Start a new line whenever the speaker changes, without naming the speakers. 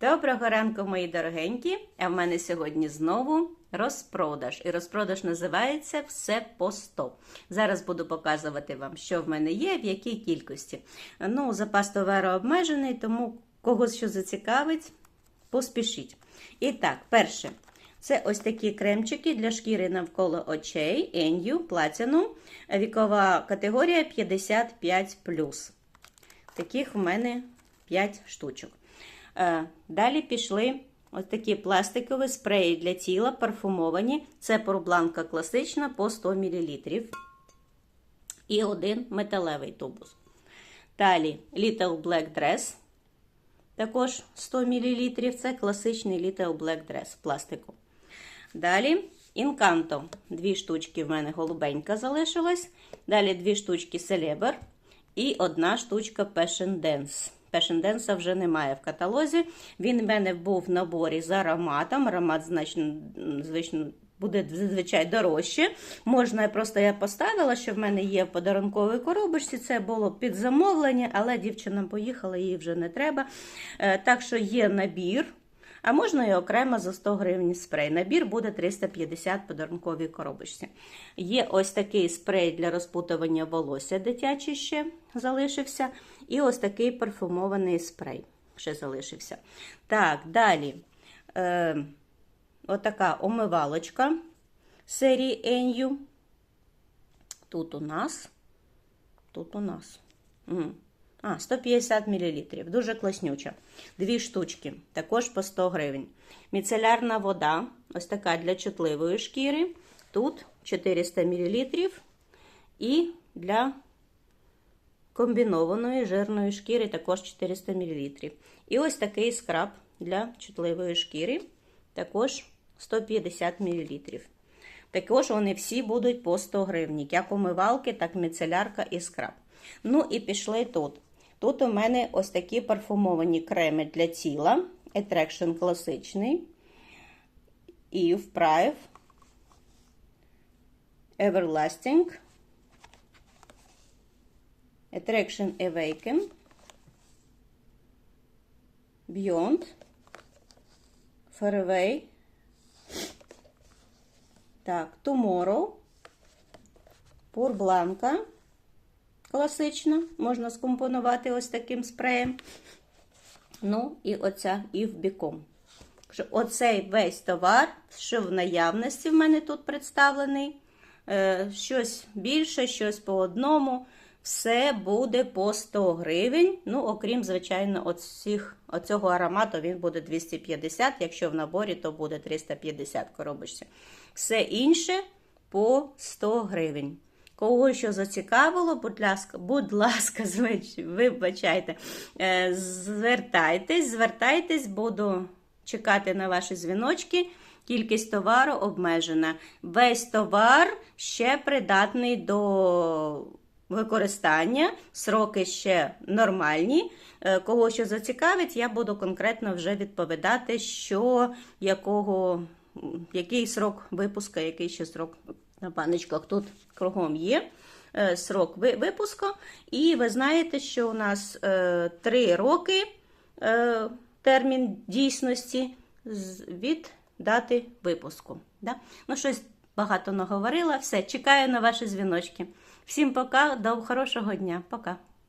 Доброго ранку, мої дорогенькі! А в мене сьогодні знову розпродаж. І розпродаж називається Все по 100. Зараз буду показувати вам, що в мене є, в якій кількості. Ну, запас товару обмежений, тому когось що зацікавить, поспішіть. І так, перше. Це ось такі кремчики для шкіри навколо очей, Енью, Platinum, вікова категорія 55. Таких в мене 5 штучок. Е, Далі пішли ось такі пластикові спреї для тіла, парфумовані. Це порбланка класична по 100 мл. І один металевий тубус. Далі Little Black Dress. Також 100 мл. Це класичний Little Black Dress пластику. Далі Інканто. Дві штучки в мене голубенька залишилась. Далі дві штучки Celeber і одна штучка Passion Dance. Passion Dance вже немає в каталозі. Він в мене був в наборі з ароматом. Аромат значно, звично, буде зазвичай дорожче. Можна просто я поставила, що в мене є в подарунковій коробочці. Це було під замовлення, але дівчина поїхала, їй вже не треба. Е, Так що є набір. А можна і окремо за 100 гривень спрей. Набір буде 350 в подарунковій коробочці. Є ось такий спрей для розпутування волосся дитячий ще залишився. І ось такий парфумований спрей ще залишився. Так, далі. Е, Отака омивалочка серії Енью. Тут у нас. Тут у нас. А, 150 мл. Дуже класнюча. Дві штучки, також по 100 гривень. Міцелярна вода, ось така для чутливої шкіри. Тут 400 мл. І для комбінованої жирної шкіри також 400 мл. І ось такий скраб для чутливої шкіри, також 150 мл. Також вони всі будуть по 100 гривень, як умивалки, так міцелярка і скраб. Ну і пішли тут. Тут у мене ось такі парфумовані креми для тіла. Attraction класичний. Eve Prive. Everlasting. Attraction Awaken. Beyond. Faraway. Так, Tomorrow. Pur Blanca. Класична, можна скомпонувати ось таким спреєм. Ну, і оця Івбіком. Оцей весь товар, що в наявності в мене тут представлений. Е, щось більше, щось по одному. Все буде по 100 гривень. Ну, окрім, звичайно, оцих, оцього аромату він буде 250. Якщо в наборі, то буде 350 коробочці. Все інше по 100 гривень. Кого що зацікавило, будь ласка, будь ласка, вибачайте, е, звертайтесь, звертайтесь, буду чекати на ваші дзвіночки. Кількість товару обмежена. Весь товар ще придатний до використання, сроки ще нормальні. Е, кого що зацікавить, я буду конкретно вже відповідати, що якого, який срок випуска, який ще срок на баночках тут кругом є е, срок випуску. І ви знаєте, що у нас е, 3 роки е, термін дійсності від дати випуску. Да? Ну, щось багато наговорила. Все, чекаю на ваші дзвіночки. Всім пока, до хорошого дня. Пока.